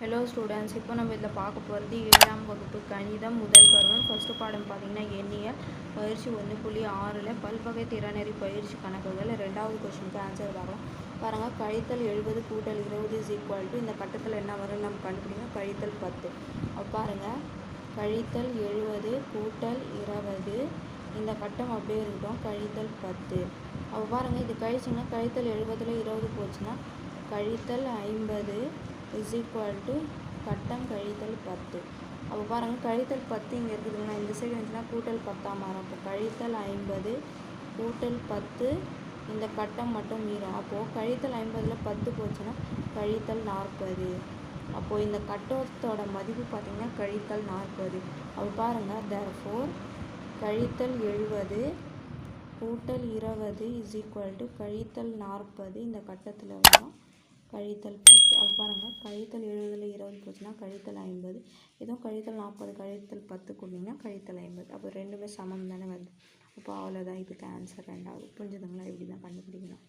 Hello students இப்போ நம்ம இதில் பார்க்க போகிறது ஏழாம் வகுப்பு கணிதம் முதல் பருவம். ஃபஸ்ட்டு பாடம் பார்த்தீங்கன்னா எண்ணியல் பயிற்சி ஒன்று புள்ளி ஆறில் பல்வகை திறனறி பயிற்சி கணக்குகள். ரெண்டாவது கொஸ்டினுக்கு ஆன்சர் பார்க்கலாம். பாருங்கள் கழித்தல் எழுபது கூட்டல் இருபது இஸ் ஈக்குவல் டு இந்த கட்டத்தில் என்ன வரும் நம்ம கண்டுபிடிங்க கழித்தல் பத்து. அப்போ பாருங்கள் கழித்தல் எழுபது கூட்டல் இருபது இந்த கட்டம் அப்படியே இருக்கட்டும். கழித்தல் பத்து. அப்போ பாருங்கள் இது கழிச்சிங்கன்னா கழித்தல் எழுபதில் இருபது போச்சுன்னா கழித்தல் ஐம்பது. இஸ் ஈக்குவல் டு கட்டம் கழித்தல் பத்து. அப்போ பாருங்கள் கழித்தல் பத்து இங்கே இருக்குதுங்களா இந்த சைடு வந்துச்சுன்னா கூட்டல் பத்தாக மாறும். அப்போ கழித்தல் ஐம்பது கூட்டல் பத்து இந்த கட்டம் மட்டும் மீறும். அப்போது கழித்தல் ஐம்பதில் பத்து போச்சுன்னா கழித்தல் நாற்பது. அப்போது இந்த கட்டத்தோட மதிப்பு பார்த்திங்கன்னா கழித்தல் நாற்பது. அப்போ பாருங்கள் தேர்ஃபோர் கழித்தல் எழுபது கூட்டல் இருபது இஸ் ஈக்குவல் டு கழித்தல் நாற்பது இந்த கட்டத்தில் வரும். கழித்தல் பத்து. அப்போ பாருங்கள் கழித்தல் எழுபதில் இருபது போச்சுன்னா கழித்தல் ஐம்பது. இதுவும் கழித்தல் நாற்பது கழித்தல் பத்து கொடுத்தீங்கன்னா கழித்தல் ஐம்பது. அப்போ ரெண்டுமே சமம் தானே வருது. அப்போ அவ்வளோதான் இதுக்கு ஆன்சர் ரெண்டாவது. புரிஞ்சுதுங்களா? இப்படி தான் கண்டுபிடிக்கணும்.